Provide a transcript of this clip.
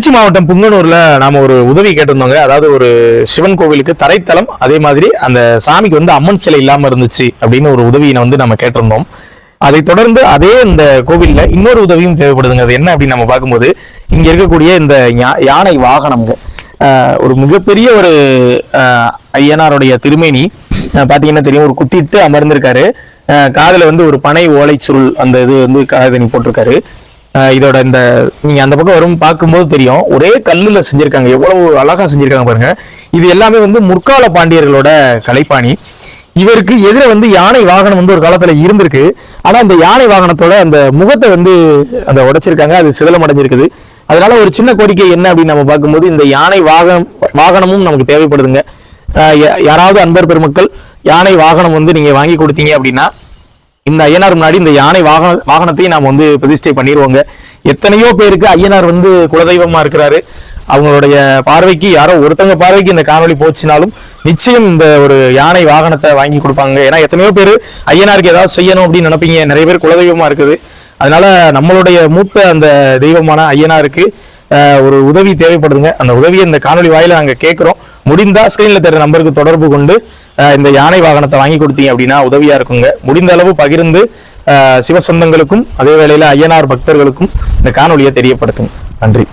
திருச்சி மாவட்டம் புங்கனூர்ல நாம ஒரு உதவி கேட்டிருந்தோங்க. அதாவது ஒரு சிவன் கோவிலுக்கு தரைத்தலம் அதே மாதிரி அந்த சாமிக்கு வந்து அம்மன் சிலை இல்லாம இருந்துச்சு அப்படின்னு ஒரு உதவியினை வந்து நம்ம கேட்டிருந்தோம். அதை தொடர்ந்து அதே இந்த கோவில்ல இன்னொரு உதவியும் தேவைப்படுதுங்க. அது என்ன அப்படின்னு நம்ம பார்க்கும்போது இங்க இருக்கக்கூடிய இந்த யா- யானை வாகனம்ங்க. ஒரு மிகப்பெரிய ஒரு ஐயனாருடைய திருமேனி பார்த்தீங்கன்னா பாத்தீங்கன்னா தெரியும் ஒரு குத்திட்டு அமர்ந்திருக்காரு. ஆஹ் காதுல வந்து ஒரு பனை ஓலை சுருள் அந்த இது வந்து காதணி போட்டிருக்காரு. இதோட இந்த நீங்க அந்த பக்கம் வரும் பார்க்கும்போது தெரியும். ஒரே கல்லுல செஞ்சிருக்காங்க. எவ்வளவு அழகா செஞ்சிருக்காங்க பாருங்க. இது எல்லாமே வந்து முற்கால பாண்டியர்களோட கலைப்பாணி. இவருக்கு எதிர வந்து யானை வாகனம் வந்து ஒரு காலத்துல இருந்திருக்கு. ஆனா அந்த யானை வாகனத்தோட அந்த முகத்தை வந்து அந்த உடைச்சிருக்காங்க. அது சிதலம் அடைஞ்சிருக்குது அதனால ஒரு சின்ன கோரிக்கை என்ன அப்படின்னு நம்ம பார்க்கும்போது இந்த யானை வாகனம் வாகனமும் நமக்கு தேவைப்படுதுங்க. யா- யாராவது அன்பர் பெருமக்கள் யானை வாகனம் வந்து நீங்க வாங்கி கொடுத்தீங்க அப்படின்னா இந்த ஐயனார் முன்னாடி இந்த யானை வாகன வாகனத்தையும் நாம் வந்து பிரதிஷ்டை பண்ணிடுவோங்க எத்தனையோ பேருக்கு ஐயனார் வந்து குலதெய்வமா இருக்கிறாரு. அவங்களுடைய பார்வைக்கு யாரோ ஒருத்தங்க பார்வைக்கு இந்த காணொலி போச்சுனாலும் நிச்சயம் இந்த ஒரு யானை வாகனத்தை வாங்கி கொடுப்பாங்க. ஏன்னா எத்தனையோ பேர் ஐயனாருக்கு ஏதாவது செய்யணும் அப்படின்னு நினைப்பீங்க. நிறைய பேர் குலதெய்வமா இருக்குது. அதனால நம்மளுடைய மூத்த அந்த தெய்வமான ஐயனாருக்கு ஒரு உதவி தேவைப்படுதுங்க. அந்த உதவியை இந்த காணொலி வாயில நாங்க கேட்கிறோம் முடிந்தா ஸ்கிரீன்ல தர நம்பருக்கு தொடர்பு கொண்டு இந்த யானை வாகனத்தை வாங்கி கொடுத்தீங்க அப்படின்னா உதவியா இருக்குங்க. முடிந்த அளவு பகிர்ந்து சிவசந்தங்களுக்கும் சிவ சொந்தங்களுக்கும் அதே வேளையில ஐயனார் பக்தர்களுக்கும் இந்த காணொலியை தெரியப்படுத்துங்க. நன்றி.